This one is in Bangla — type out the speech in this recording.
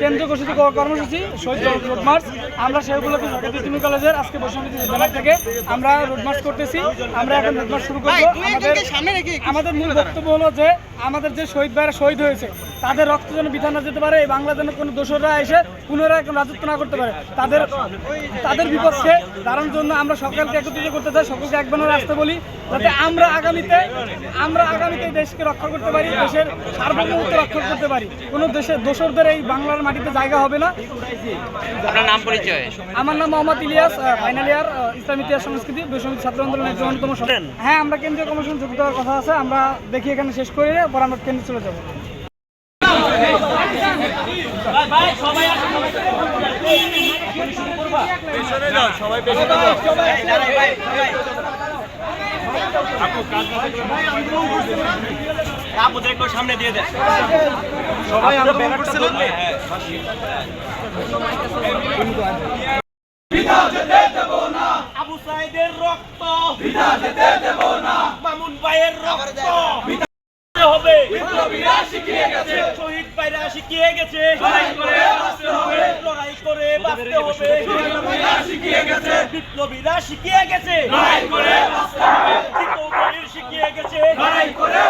কেন্দ্রীয় ঘোষিত কর্মসূচি শহীদ রোড মার্চ। আমরা সেগুলোকে সরকারি তিমি কলেজের আজকে ব্যানার থেকে আমরা রোড মার্চ করতেছি। আমরা এখন রোড মার্চ শুরু করব। আমাদের মূল বক্তব্য হলো যে আমাদের যে শহীদ ভাইরা শহীদ হয়েছে তাদের রক্ত যেন বিধান না যেতে পারে এই বাংলা যেন কোনো দোসররা এসে পুনরায় কোনো রাজত্ব না করতে পারে। তাদের তাদের বিপক্ষে দাঁড়ানোর জন্য আমরা সকলকে একত্রিত করতে চাই সকলকে এক বানার আসতে বলি যাতে আমরা আগামীতে আমরা আগামীতে দেশকে রক্ষা করতে পারি দেশের সার্বভৌমত্ব রক্ষা করতে পারি। কোনো দেশের দোষরদের এই বাংলার মাটিতে জায়গা হবে না। আপনার নাম পরিচয়? আমার নাম মোহাম্মদ ইলিয়াস ফাইনাল ইয়ার ইসলাম ইতিহাস সংস্কৃতি বৈষম্য ছাত্র আন্দোলনের একজন অন্যতম হ্যাঁ আমরা কেন্দ্রীয় কমিশন যোগ দেওয়ার কথা আছে আমরা দেখি এখানে শেষ করে পর আমরা কেন্দ্রে চলে যাব। একটু সামনে দিয়ে দেন। আবু সাইদের রক্ত। মামুন ভাইয়ের রক্ত। হবে। বিপ্লবীরা শিখিয়ে গেছে শহীদ ভাইরা শিখিয়ে গেছে। লড়াই করে বাঁচতে হবে। লড়াই করে বাঁচতে হবে। বিপ্লবীরা শিখিয়ে গেছে। বিপ্লবীরা শিখিয়ে গেছে। লড়াই করে বাঁচতে হবে। শিখিয়ে গেছে। লড়াই করে